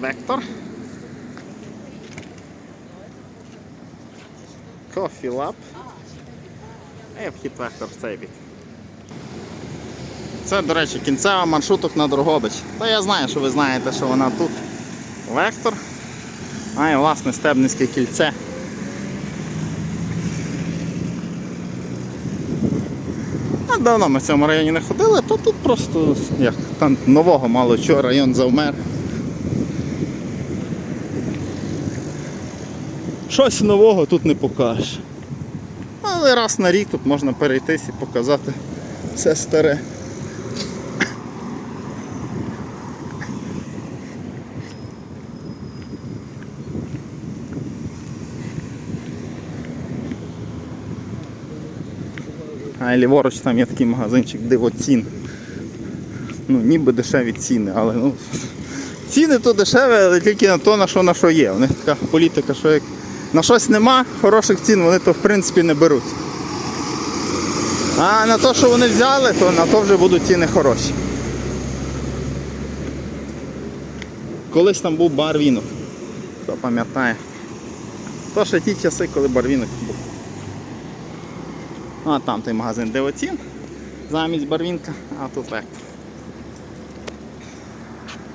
Вектор. Coffee Lab. І вхід вектор в цей бік. Це, до речі, кінцева маршруток на Дрогобич. Та я знаю, що ви знаєте, що вона тут. Вектор. А і власне Стебницьке кільце. А давно ми в цьому районі не ходили, то тут просто як там нового мало чого, район завмер. Щось нового тут не покажеш. Але раз на рік тут можна перейтись і показати все старе. А ліворуч там є такий магазинчик дивоцін. Ну, ніби дешеві ціни, але ну, ціни то дешеві, але тільки на то, на що на що є. У них така політика, що як на щось нема хороших цін, вони то в принципі не беруть. А на те, що вони взяли, то на то вже будуть ціни хороші. Колись там був барвінок. Хто пам'ятає. То ще ті часи, коли барвінок був. А там той магазин Девоцін замість барвінка, а тут вектор.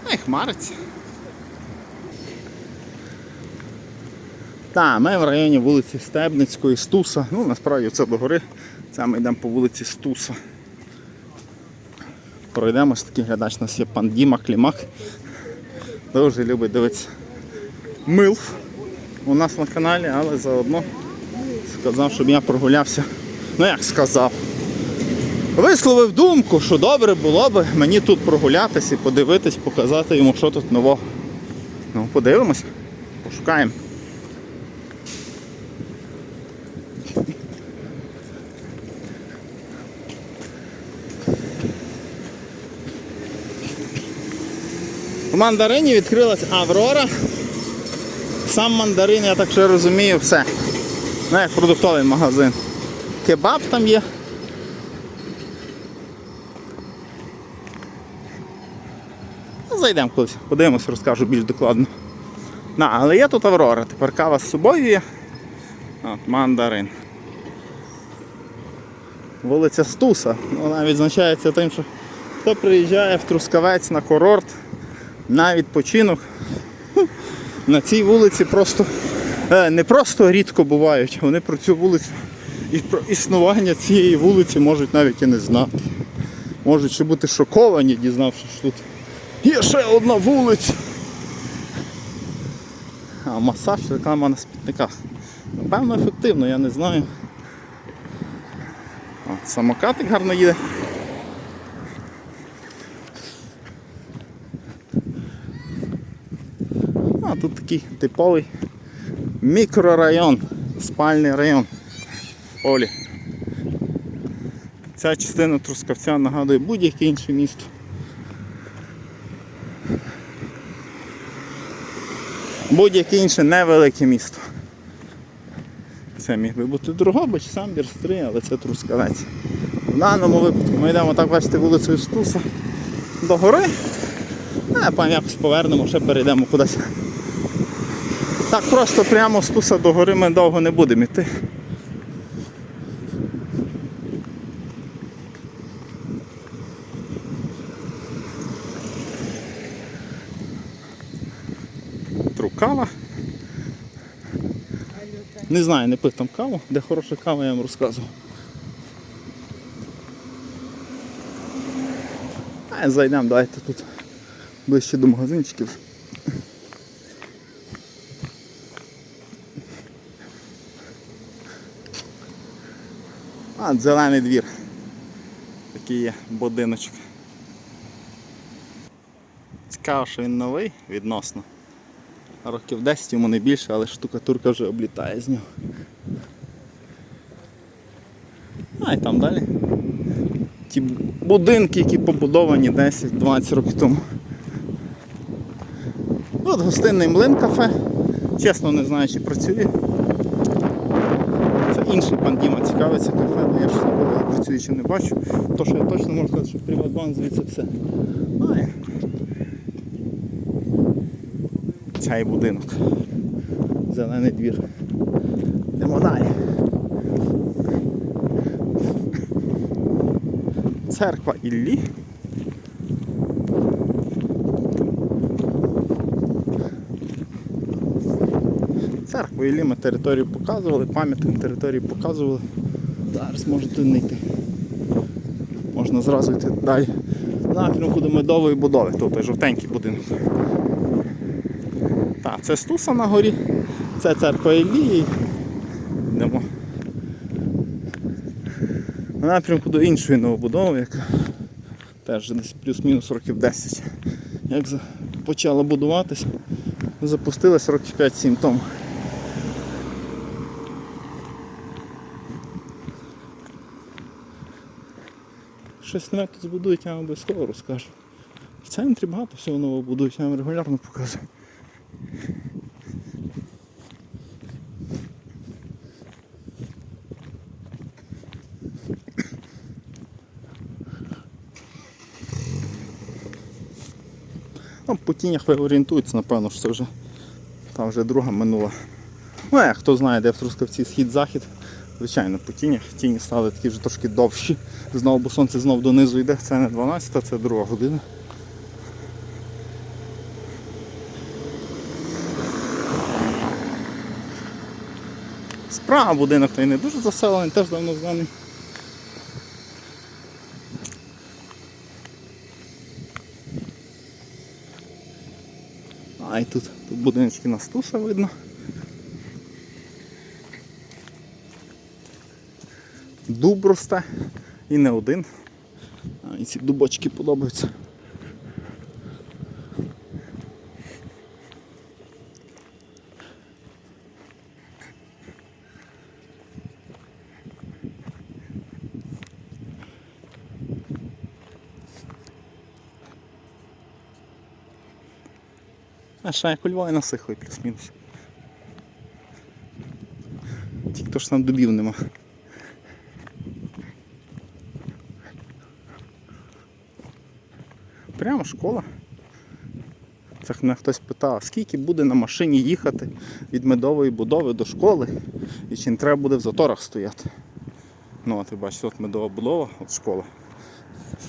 Ну і хмариться. Так, ми в районі вулиці Стебницької, Стуса. Ну, насправді це до гори. Це ми йдемо по вулиці Стуса. Пройдемось, такий глядач у нас є пан Діма Клімак. Дуже любить дивитися милф у нас на каналі, але заодно сказав, щоб я прогулявся. Ну як сказав. Висловив думку, що добре було б мені тут прогулятися і подивитись, показати йому, що тут нового. Ну, подивимось, пошукаємо. В мандарині відкрилась Аврора. Сам мандарин, я так ще розумію, все. Ну, як продуктовий магазин. Кебаб там є. Ну, Зайдемо колись, подивимось, розкажу більш докладно. На, але є тут Аврора, тепер кава з собою є. От, мандарин. Вулиця Стуса. Вона відзначається тим, що хто приїжджає в Трускавець на курорт, на відпочинок. На цій вулиці просто е, не просто рідко бувають, вони про цю вулицю і про існування цієї вулиці можуть навіть і не знати. Можуть ще бути шоковані, дізнавшись, тут є ще одна вулиця. А масаж, реклама на спітниках. Напевно, ефективно, я не знаю. От, самокатик гарно їде. Тут такий типовий мікрорайон, спальний район. Олі. Ця частина Трускавця нагадує будь-яке інше місто. Будь-яке інше невелике місто. Це міг би бути Другобич, Самбір, Стри, але це Трускавець. В даному випадку ми йдемо так бачите вулицею Стуса до гори. А потім якось повернемо, ще перейдемо кудись. Так просто прямо з Туса до гори ми довго не будемо йти. Трукава. Не знаю, не пив там каву, де хороша кава, я вам розказував. А зайдемо, давайте тут ближче до магазинчиків. А, зелений двір. Такий є будиночок. Цікаво, що він новий відносно. Років 10 йому не більше, але штукатурка вже облітає з нього. А і там далі. Ті будинки, які побудовані 10-20 років тому. Тут гостинний млин кафе. Чесно не знаю, чи працює. Це інший пан Діма цікавиться кафе, але я ж ніколи працює чи не бачу. То, що я точно можу сказати, що Приватбанк звідси все. Має. цей будинок. Зелений двір. Йдемо далі. Церква Іллі. Церкву Іллі ми територію показували, пам'ятник території показували. Зараз можете не йти. Можна зразу йти далі. Напрямку до медової будови, тут той жовтенький будинок. Так, це Стуса на горі, це церква Іллії. Йдемо. В напрямку до іншої новобудови, яка теж десь плюс-мінус років 10. Як почала будуватись, запустилась років 5-7 тому. Щось нове тут збудують, я вам обов'язково розкажу. В центрі багато всього нового будують, я вам регулярно показую. Ну, по тінях ви орієнтуєтеся, напевно, що це вже там вже друга минула. Ну, а хто знає, де в Трускавці схід-захід, звичайно, по тінях. Тіні стали такі вже трошки довші. Знову, бо сонце знов донизу йде, це не 12, це друга година. Справа будинок той не дуже заселений, теж давно знаний. А і тут, тут будиночки на стуса видно. Дуб росте і не один. І ці дубочки подобаються. А ще як у Львові насихує плюс-мінус. Тільки то ж там дубів нема. Прямо школа. Мене хтось питав, скільки буде на машині їхати від медової будови до школи і чи не треба буде в заторах стояти. Ну, от ви бачите, от медова будова, от школа.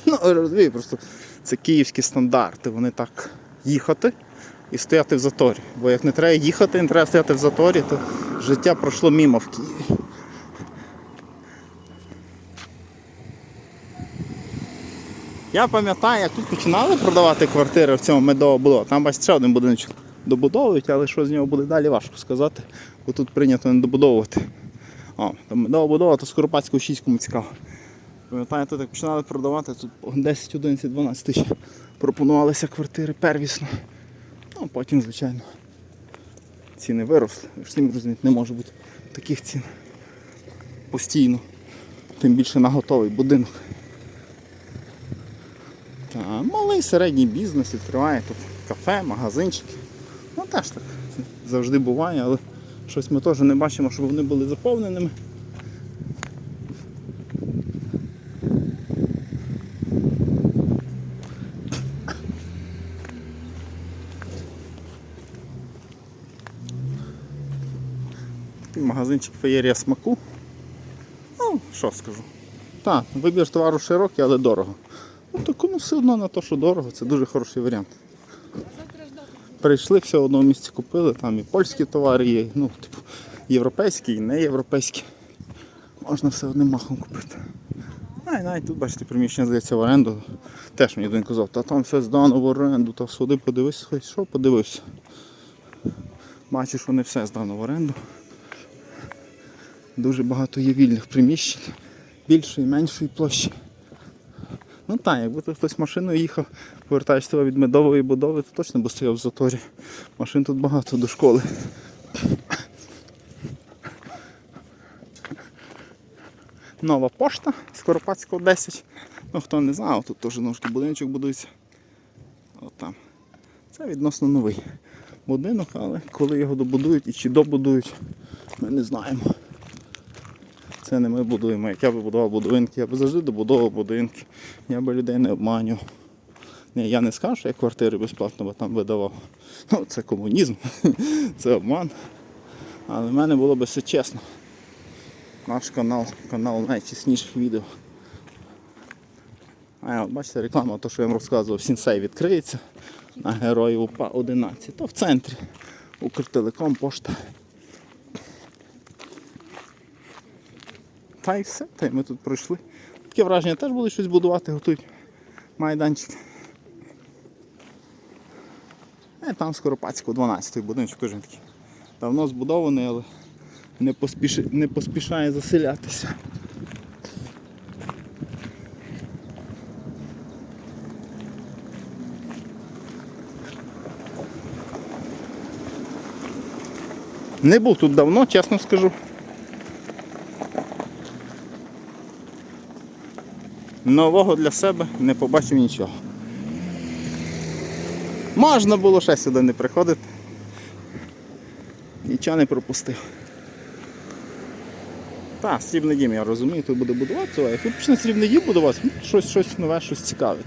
Ну, розумію, просто це київські стандарти, вони так їхати і стояти в заторі. Бо як не треба їхати, не треба стояти в заторі, то життя пройшло мімо в Києві. Я пам'ятаю, як тут починали продавати квартири в цьому медово. Там бачите, ще один будиночок добудовують, але що з нього буде далі, важко сказати, бо тут прийнято не добудовувати. О, там медова будова, то Скоропадського 6 кому цікаво. Пам'ятаю, тут як починали продавати, тут по 10, 11, 12 тисяч пропонувалися квартири первісно. Ну, потім, звичайно, ціни виросли. Ви ж не може бути таких цін постійно. Тим більше на готовий будинок. Малий середній бізнес відкриває тут кафе, магазинчики. Ну теж так завжди буває, але щось ми теж не бачимо, щоб вони були заповненими. Магазинчик феєрія смаку. Ну, що скажу. Так, вибір товару широкий, але дорого. Так ну все одно на те, що дорого, це дуже хороший варіант. Прийшли, все в одному місці купили, там і польські товари є, ну, типу, європейські і не європейські. Можна все одним махом купити. А і навіть тут, бачите, приміщення здається в оренду. Теж мені один казав, та там все здано в оренду, та сюди подивись, хоч що подивився. Бачу, що не все здано в оренду. Дуже багато є вільних приміщень, більшої, меншої площі. Ну так, якби тут хтось машиною їхав, повертаєш тебе від медової будови, то точно би стояв в заторі. Машин тут багато до школи. Нова пошта Скоропадського 10. Ну хто не знав, тут теж ножки будиночок будується. От там. Це відносно новий будинок, але коли його добудують і чи добудують, ми не знаємо. Це не ми будуємо. Як я би будував будинки, я би завжди добудовував будинки. Я би людей не обманював. Ні, я не скажу, що я квартири безплатно бо там видавав. Ну, це комунізм, це обман. Але в мене було би все чесно. Наш канал, канал найчесніших відео. А бачите, реклама, то, що я вам розказував, Сінсей відкриється на героїв УПА 11. То в центрі. Укртелеком, пошта. Та й все, та й ми тут пройшли. Таке враження теж були щось будувати, готують майданчик. Е, там Скоропадського 12 будиночок теж такий. Давно збудований, але не, поспіши, не поспішає заселятися. Не був тут давно, чесно скажу. Нового для себе не побачив нічого. Можна було ще сюди не приходити. Нічого не пропустив. Так, срібний дім, я розумію, тут буде будуватися, а як тут почне срібний дім будуватися, ну, щось, щось нове, щось цікаве.